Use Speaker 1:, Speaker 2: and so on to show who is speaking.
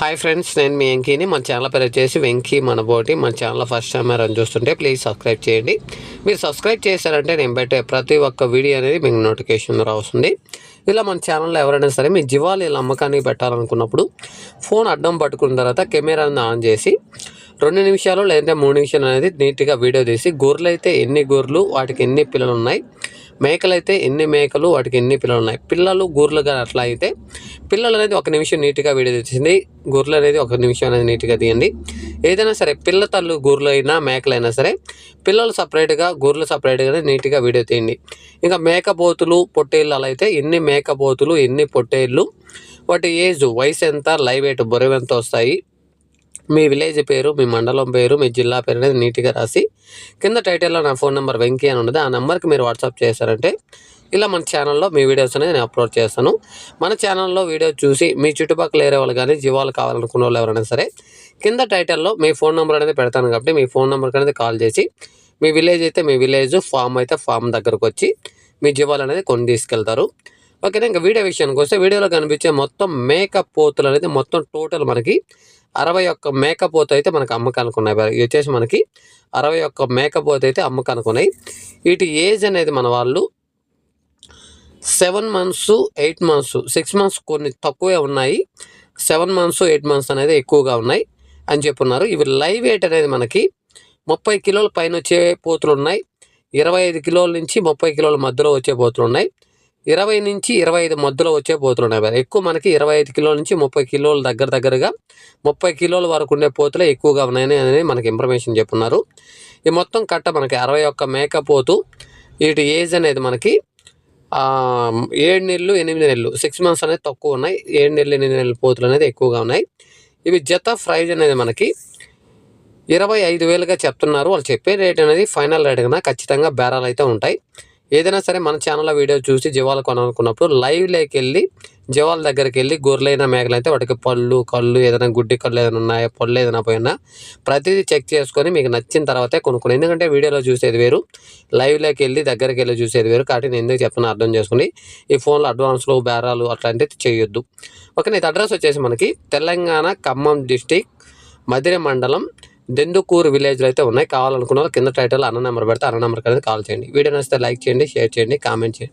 Speaker 1: Hi friends నేను మీ వెంకీని. మన channel పేరు వచ్చేసి వెంకీ మనబోటి మన ఛానల్ ఫస్ట్ టైం రన్ చూస్తుంటే ప్లీజ్ సబ్స్క్రైబ్ చేయండి. మీరు సబ్స్క్రైబ్ చేశారంటే నేను పెట్టే ప్రతి ఒక్క వీడియో అనేది మీకు నోటిఫికేషన్ ద్వారా వస్తుంది. ఇలా మన ఛానల్లో ఎవరైనా సరే మీ జీవాలు ఇలా అమ్మకానికి పెట్టాలనుకున్నప్పుడు ఫోన్ అడ్డం పట్టుకున్న తర్వాత కెమెరాని ఆన్ చేసి రెండు నిమిషాలు లేదంటే మూడు నిమిషాలు అనేది నీట్గా వీడియో తీసి గొర్రెలు అయితే ఎన్ని గొర్రెలు వాటికి ఎన్ని పిల్లలు ఉన్నాయి మేకలు అయితే ఎన్ని మేకలు వాటికి ఎన్ని పిల్లలు ఉన్నాయి పిల్లలు గొర్రెలు కానీ అట్లా అయితే పిల్లలు అనేది ఒక నిమిషం నీట్గా వీడియో తీసింది గొర్రెలు అనేది ఒక నిమిషం అనేది నీట్గా తీయండి. ఏదైనా సరే పిల్ల తల్లు గొర్రెలు అయినా మేకలైనా సరే పిల్లలు సపరేట్గా గొర్రెలు సపరేట్గానే నీట్గా వీడియో తీయండి. ఇంకా మేకపోతులు పొట్టేళ్ళు అలా అయితే ఎన్ని మేకపోతులు ఎన్ని పొట్టేళ్ళు వాటి ఏజ్ వయసు ఎంత లైవ్ ఎయిట్ బరువు ఎంత వస్తాయి మీ విలేజ్ పేరు మీ మండలం పేరు మీ జిల్లా పేరు అనేది నీట్గా రాసి కింద టైటిల్లో నా ఫోన్ నెంబర్ వెంకీ అని ఉన్నది. ఆ నెంబర్కి మీరు వాట్సాప్ చేశారంటే ఇలా మన ఛానల్లో మీ వీడియోస్ అనేది నేను అప్లోడ్ చేస్తాను. మన ఛానల్లో వీడియో చూసి మీ చుట్టుపక్కల ఏరే వాళ్ళు కానీ జీవాలు కావాలనుకున్న వాళ్ళు ఎవరైనా సరే కింద టైటిల్లో మీ ఫోన్ నెంబర్ అనేది పెడతాను కాబట్టి మీ ఫోన్ నెంబర్కి అనేది కాల్ చేసి మీ విలేజ్ అయితే మీ విలేజ్ ఫామ్ అయితే ఫామ్ దగ్గరకు వచ్చి మీ జీవాలు అనేది కొని తీసుకెళ్తారు. ఓకేనా ఇంకా వీడియో విషయానికి వస్తే వీడియోలో కనిపించే మొత్తం మేకప్ పోతులు అనేది మొత్తం టోటల్ మనకి అరవై ఒక్క మేకపోత అయితే మనకి అమ్మకానికి ఉన్నాయి. ఇవి వచ్చేసి మనకి అరవై ఒక్క మేకపోత అయితే అమ్మకానికి ఉన్నాయి. వీటి ఏజ్ అనేది మన వాళ్ళు seven months eight months six months కొన్ని తక్కువే ఉన్నాయి. సెవెన్ మంత్స్ ఎయిట్ మంత్స్ అనేది ఎక్కువగా ఉన్నాయి అని చెప్పున్నారు. ఇవి లైవ్ వెయిట్ అనేది మనకి ముప్పై కిలోల పైన వచ్చే పోతులు ఉన్నాయి. ఇరవై ఐదు కిలోల నుంచి ముప్పై కిలోల మధ్యలో వచ్చే పోతులు ఉన్నాయి. ఇరవై నుంచి ఇరవై ఐదు మధ్యలో వచ్చే పోతులు ఉన్నాయి ఎక్కువ మనకి ఇరవై ఐదు కిలోల నుంచి ముప్పై కిలోల దగ్గర దగ్గరగా ముప్పై కిలోల వరకు ఉండే పోతులే ఎక్కువగా ఉన్నాయని అనేది మనకి ఇన్ఫర్మేషన్ చెప్పున్నారు. ఈ మొత్తం కట్ట మనకి అరవై ఒక్క మేకపోతు వీటి ఏజ్ అనేది మనకి ఏడు నెలలు ఎనిమిది నెలలు సిక్స్ మంత్స్ అనేది తక్కువ ఉన్నాయి. ఏడు నెలలు ఎనిమిది నెలల పోతులు అనేది ఎక్కువగా ఉన్నాయి. ఇవి జత ప్రైజ్ అనేది మనకి ఇరవై ఐదు వేలుగా చెప్తున్నారు. వాళ్ళు చెప్పే రేట్ అనేది ఫైనల్ రేట్ కన్నా ఖచ్చితంగా బేరాలు అయితే ఉంటాయి. ఏదైనా సరే మన ఛానల్లో వీడియో చూసి జీవాలు కొనాలనుకున్నప్పుడు లైవ్లోకి వెళ్ళి జీవాల దగ్గరికి వెళ్ళి గొర్రెలైన మేకలు అయితే వాటికి పళ్ళు కళ్ళు ఏదైనా గుడ్డి కళ్ళు ఏదైనా ఉన్నాయా పళ్ళు ఏదైనా పోయినా ప్రతిదీ చెక్ చేసుకొని మీకు నచ్చిన తర్వాతే కొనుక్కోండి. ఎందుకంటే వీడియోలో చూసేది వేరు లైవ్లోకి వెళ్ళి దగ్గరికి వెళ్ళి చూసేది వేరు. కాబట్టి నేను ఎందుకు చెప్తున్నా అర్థం చేసుకుని ఈ ఫోన్లో అడ్వాన్స్లు బేరాలు అట్లాంటివి చేయొద్దు. ఓకే ఇది అడ్రస్ వచ్చేసి మనకి తెలంగాణ ఖమ్మం డిస్టిక్ మధిర మండలం దెందుకూరు విలేజ్లో అయితే ఉన్నాయి. కావాలనుకున్న వాళ్ళు కింద టైటిల్ అన్న నెంబర్ పెడితే అన్న నెంబర్కి అనేది కాల్ చేయండి. వీడియో నచ్చితే లైక్ చేయండి షేర్ చేయండి కామెంట్ చేయండి.